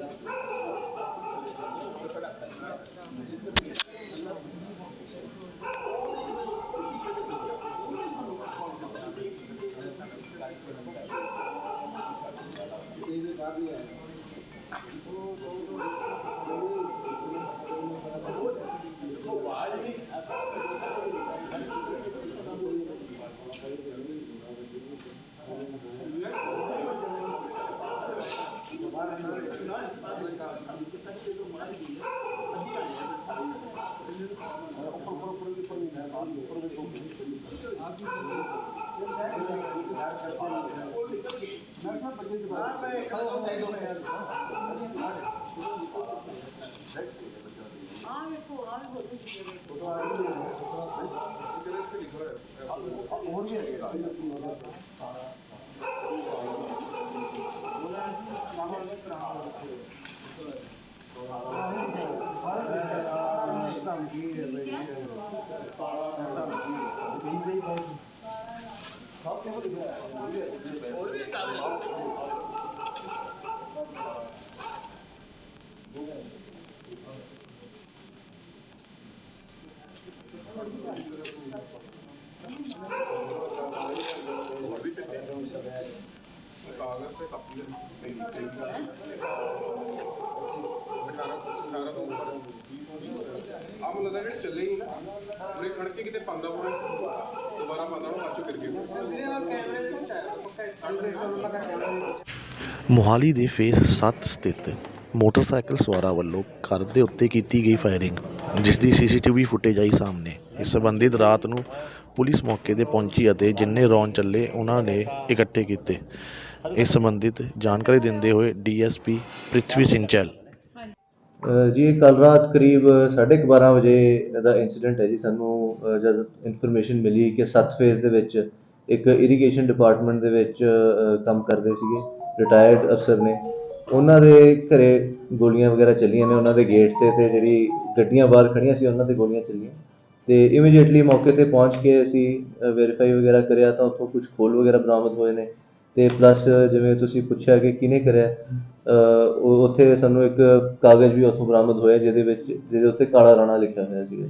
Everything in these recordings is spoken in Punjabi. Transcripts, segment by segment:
ये भी बात है और भी 我呢个。ਆ ਵੇਖੋ ਆ ਵੇਖੋ ਤੁਸੀਂ ਵੇਖੋ ਆਹ ਮੈਨੂੰ ਲੱਗਦਾ ਜਿਹੜੇ ਚੱਲੇ ਹੀ ਨਾ ਉਹਨੇ ਖੜ ਕੇ ਕਿਤੇ ਪਾਉਂਦਾ ਹੋਣਾ ਦੁਬਾਰਾ ਪਾਉਂਦਾ ਹੋਣਾ ਬਾਅਦ ਚੋਂ ਕਰ ਗਿਆ ਮੋਹਾਲੀ ਦੇ ਫੇਸ 7 ਸਥਿਤ ਮੋਟਰਸਾਈਕਲ ਸਵਾਰਾਂ ਵੱਲੋਂ ਘਰ ਦੇ ਉੱਤੇ ਕੀਤੀ ਗਈ ਫਾਇਰਿੰਗ, ਜਿਸ ਦੀ ਸੀਸੀਟੀਵੀ ਫੁਟੇਜ ਆਈ ਸਾਹਮਣੇ। ਇਸ ਸੰਬੰਧਿਤ ਰਾਤ ਨੂੰ ਪੁਲਿਸ ਮੌਕੇ ਤੇ ਪਹੁੰਚੀ ਅਤੇ ਜਿੰਨੇ ਰੌਣ ਚੱਲੇ, ਉਹਨਾਂ ਨੇ ਇਕੱਠੇ ਕੀਤੇ। ਇਸ ਸੰਬੰਧਿਤ ਜਾਣਕਾਰੀ ਦਿੰਦੇ ਹੋਏ ਡੀਐਸਪੀ ਪ੍ਰਿਥਵੀ ਸਿੰਘ ਚਹਿਲ। ਜੀ ਕੱਲ ਰਾਤ ਕਰੀਬ 12:30 ਵਜੇ ਦਾ ਇਨਸੀਡੈਂਟ ਹੈ ਜੀ। ਸਾਨੂੰ ਜਦ ਇਨਫੋਰਮੇਸ਼ਨ ਮਿਲੀ ਕਿ ਸੱਤ ਫੇਜ਼ ਦੇ ਵਿੱਚ ਇੱਕ ਇਰੀਗੇਸ਼ਨ ਡਿਪਾਰਟਮੈਂਟ ਦੇ ਵਿੱਚ ਕੰਮ ਕਰਦੇ ਸੀਗੇ ਰਿਟਾਇਰਡ ਅਫਸਰ ਨੇ। ਉਹਨਾਂ ਦੇ ਘਰੇ ਗੋਲੀਆਂ ਵਗੈਰਾ ਚੱਲੀਆਂ ਨੇ, ਉਹਨਾਂ ਦੇ ਗੇਟ ਤੇ ਤੇ ਜਿਹੜੀ ਗੱਡੀਆਂ ਬਾਹਰ ਖੜੀਆਂ ਸੀ, ਉਹਨਾਂ ਤੇ ਗੋਲੀਆਂ ਚੱਲੀਆਂ। ਤੇ ਇਮੀਡੀਏਟਲੀ ਮੌਕੇ ਤੇ ਪਹੁੰਚ ਕੇ ਅਸੀਂ ਵੈਰੀਫਾਈ ਵਗੈਰਾ ਕਰਿਆ ਤਾਂ ਉੱਥੋਂ ਕੁਝ ਖੋਲ ਵਗੈਰਾ ਬਰਾਮਦ ਹੋਏ ਨੇ। ਤੇ ਪਲੱਸ ਜਿਵੇਂ ਤੁਸੀਂ ਪੁੱਛਿਆ ਕਿ ਕਿਹਨੇ ਕਰਿਆ ਉਹ ਉੱਥੇ ਸਾਨੂੰ ਇੱਕ ਕਾਗਜ਼ ਵੀ ਉੱਥੋਂ ਬਰਾਮਦ ਹੋਇਆ ਜਿਹਦੇ ਵਿੱਚ ਜਿਹਦੇ ਉੱਤੇ ਕਾਲਾ ਰਾਣਾ ਲਿਖਿਆ ਹੋਇਆ ਸੀਗਾ।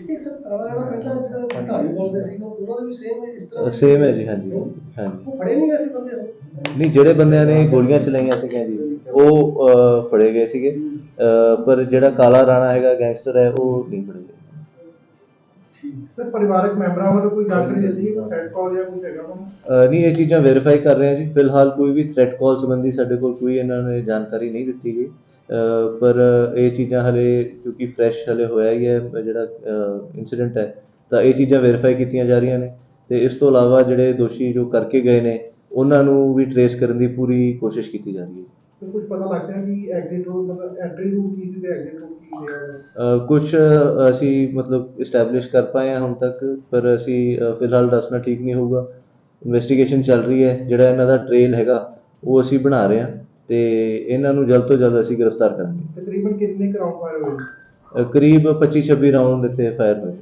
ਇਹ ਸਰ ਕਾਲਾ ਜਿਹੜਾ ਪਹਿਲਾਂ ਜਿਹੜਾ ਢਾਈ ਬੋਲਦੇ ਸੀ ਉਹਨਾਂ ਦੇ ਵੀ ਸੇਮ ਇਸ ਤਰ੍ਹਾਂ ਸੇਮ ਹੈ ਜੀ ਹਾਂਜੀ ਹਾਂਜੀ। ਉਹ ਫੜੇ ਨਹੀਂ ਗਏ ਸੀ ਬੰਦੇ ਉਹ? ਨਹੀਂ ਜਿਹੜੇ ਬੰਦਿਆਂ ਨੇ ਗੋਲੀਆਂ ਚਲਾਈਆਂ ਸੀਗੀਆਂ ਜੀ ਉਹ ਫੜੇ ਗਏ ਸੀਗੇ। ਪਰ ਜਿਹੜਾ ਕਾਲਾ ਰਾਣਾ ਹੈਗਾ ਗੈਂਗਸਟਰ ਹੈ ਉਹ ਨਹੀਂ ਫੜੇ ਗਏ। ਸਰ, ਪਰਿਵਾਰਕ ਮੈਂਬਰਾਂ ਵੱਲੋਂ ਕੋਈ ਜਾਣਕਾਰੀ ਦਿੱਤੀ ਹੈ? ਕਾਲ ਜਾਂ ਕੁਝ ਹੈਗਾ ਉਹਨਾਂ ਨਹੀਂ, ਇਹ ਚੀਜ਼ਾਂ ਵੈਰੀਫਾਈ ਕਰ ਰਹੇ ਹਾਂ ਜੀ। ਫਿਲਹਾਲ ਕੋਈ ਵੀ ਥ੍ਰੈਟ ਕਾਲ ਸੰਬੰਧੀ ਸਾਡੇ ਕੋਲ ਕੋਈ ਇਹਨਾਂ ਨੇ ਜਾਣਕਾਰੀ ਨਹੀਂ ਦਿੱਤੀ ਗਈ। ਪਰ ਇਹ ਚੀਜ਼ਾਂ ਹਲੇ, ਕਿਉਂਕਿ ਫਰੈਸ਼ ਹਲੇ ਹੋਇਆ ਹੀ ਹੈ, ਜਿਹੜਾ ਇਨਸੀਡੈਂਟ ਹੈ, ਤਾਂ ਇਹ ਚੀਜ਼ਾਂ ਵੈਰੀਫਾਈ ਕੀਤੀਆਂ ਜਾ ਰਹੀਆਂ ਨੇ। ਤੇ ਇਸ ਤੋਂ ਇਲਾਵਾ ਜਿਹੜੇ ਦੋਸ਼ੀ ਜੋ ਕਰਕੇ ਗਏ ਨੇ, ਉਹਨਾਂ ਨੂੰ ਵੀ ਟਰੇਸ ਕਰਨ ਦੀ ਪੂਰੀ ਕੋਸ਼ਿਸ਼ ਕੀਤੀ ਜਾ ਰਹੀ ਹੈ। ਤੇ ਕੁਝ ਪਤਾ ਲੱਗ ਰਿਹਾ ਕਿ ਐਗਜ਼ਿਟ ਰੂਟ ਮਤਲਬ ਐਂਟਰੀ ਰੂਟ ਕੀ ਸੀ ਤੇ ਐਗਜ਼ਿਟ ਰੂਟ ਕੀ ਹੈ? ਕੁਝ ਅਸੀਂ ਮਤਲਬ ਇਸਟੈਬਲਿਸ਼ ਕਰ ਪਾਏ ਹਾਂ ਹੁਣ ਤੱਕ ਪਰ ਅਸੀਂ ਫਿਲਹਾਲ ਦੱਸਣਾ ਠੀਕ ਨਹੀਂ ਹੋਊਗਾ। ਇਨਵੈਸਟੀਗੇਸ਼ਨ ਚੱਲ ਰਹੀ ਹੈ ਜਿਹੜਾ ਇਹਨਾਂ ਦਾ ਟ੍ਰੇਲ ਹੈਗਾ ਉਹ ਅਸੀਂ ਬਣਾ ਰਹੇ ਹਾਂ ਤੇ ਇਹਨਾਂ ਨੂੰ ਜਲਦ ਤੋਂ ਜਲਦ ਅਸੀਂ ਗ੍ਰਿਫਤਾਰ ਕਰਾਂਗੇ। ਤਕਰੀਬਨ ਕਿੰਨੇ ਕਰਾਉਂਡ ਫਾਇਰ ਹੋਏ? ਕਰੀਬ 25 26 ਰਾਉਂਡ ਇੱਥੇ ਫਾਇਰ ਹੋਏ।